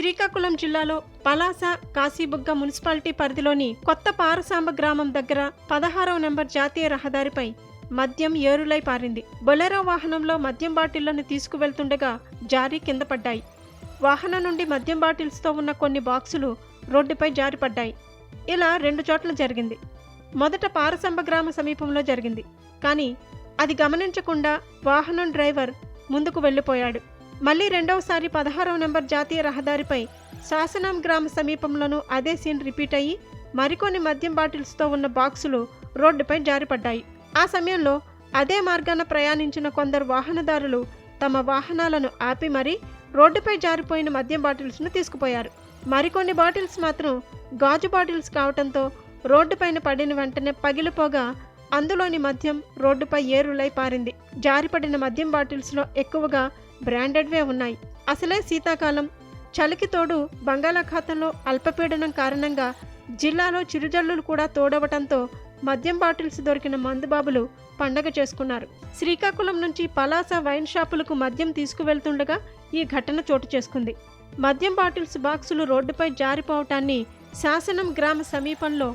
శ్రీకాకుళం జిల్లాలో పలాస కాశీబుగ్గ మున్సిపాలిటీ పరిధిలోని కొత్త పారసాంబ గ్రామం దగ్గర పదహారవ నెంబర్ జాతీయ రహదారిపై మద్యం ఏరులై పారింది. బొలెరో వాహనంలో మద్యం బాటిళ్ళను తీసుకువెళ్తుండగా జారీ కింద పడ్డాయి. వాహనం నుండి మద్యం బాటిల్స్తో ఉన్న కొన్ని బాక్సులు రోడ్డుపై జారిపడ్డాయి ఇలా రెండు చోట్ల జరిగింది. మొదట పారసంబ గ్రామ సమీపంలో జరిగింది. కానీ అది గమనించకుండా వాహనం డ్రైవర్ ముందుకు వెళ్ళిపోయాడు. మళ్ళీ రెండవసారి పదహారవ నెంబర్ జాతీయ రహదారిపై శాసనం గ్రామ సమీపంలోనూ అదే సీన్ రిపీట్ అయ్యి మరికొన్ని మద్యం బాటిల్స్తో ఉన్న బాక్సులు రోడ్డుపై జారిపడ్డాయి. ఆ సమయంలో అదే మార్గాన ప్రయాణించిన కొందరు వాహనదారులు తమ వాహనాలను ఆపి మరీ రోడ్డుపై జారిపోయిన మద్యం బాటిల్స్ను తీసుకుపోయారు. మరికొన్ని బాటిల్స్ మాత్రం గాజు బాటిల్స్ కావడంతో రోడ్డుపైన పడిన వెంటనే పగిలిపోగా అందులోని మద్యం రోడ్డుపై ఏరులై పారింది. జారిపడిన మద్యం బాటిల్స్లో ఎక్కువగా బ్రాండెడ్వే ఉన్నాయి. అసలే శీతాకాలం. చలికి తోడు బంగాళాఖాతంలో అల్పపీడనం కారణంగా జిల్లాలో చిరుజల్లులు కూడా తోడవటంతో మద్యం బాటిల్స్ దొరికిన మందుబాబులు పండగ చేసుకున్నారు. శ్రీకాకుళం నుంచి పలాస వైన్ షాపులకు మద్యం తీసుకువెళ్తుండగా ఈ ఘటన చోటు చేసుకుంది. మద్యం బాటిల్స్ బాక్సులు రోడ్డుపై జారిపోవటాన్ని శాసనం గ్రామ సమీపంలో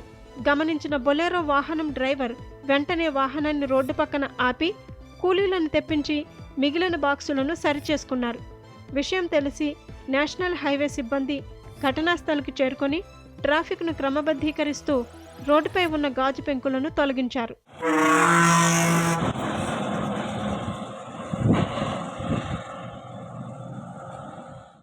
గమనించిన బొలేరో వాహనం డ్రైవర్ వెంటనే వాహనాన్ని రోడ్డు పక్కన ఆపి కూలీలను తెప్పించి మిగిలిన బాక్సులను సరిచేసుకున్నారు. విషయం తెలిసి నేషనల్ హైవే సిబ్బంది ఘటనా స్థలికి చేరుకొని ట్రాఫిక్ను క్రమబద్ధీకరిస్తూ రోడ్డుపై ఉన్న గాజు పెంకులను తొలగించారు.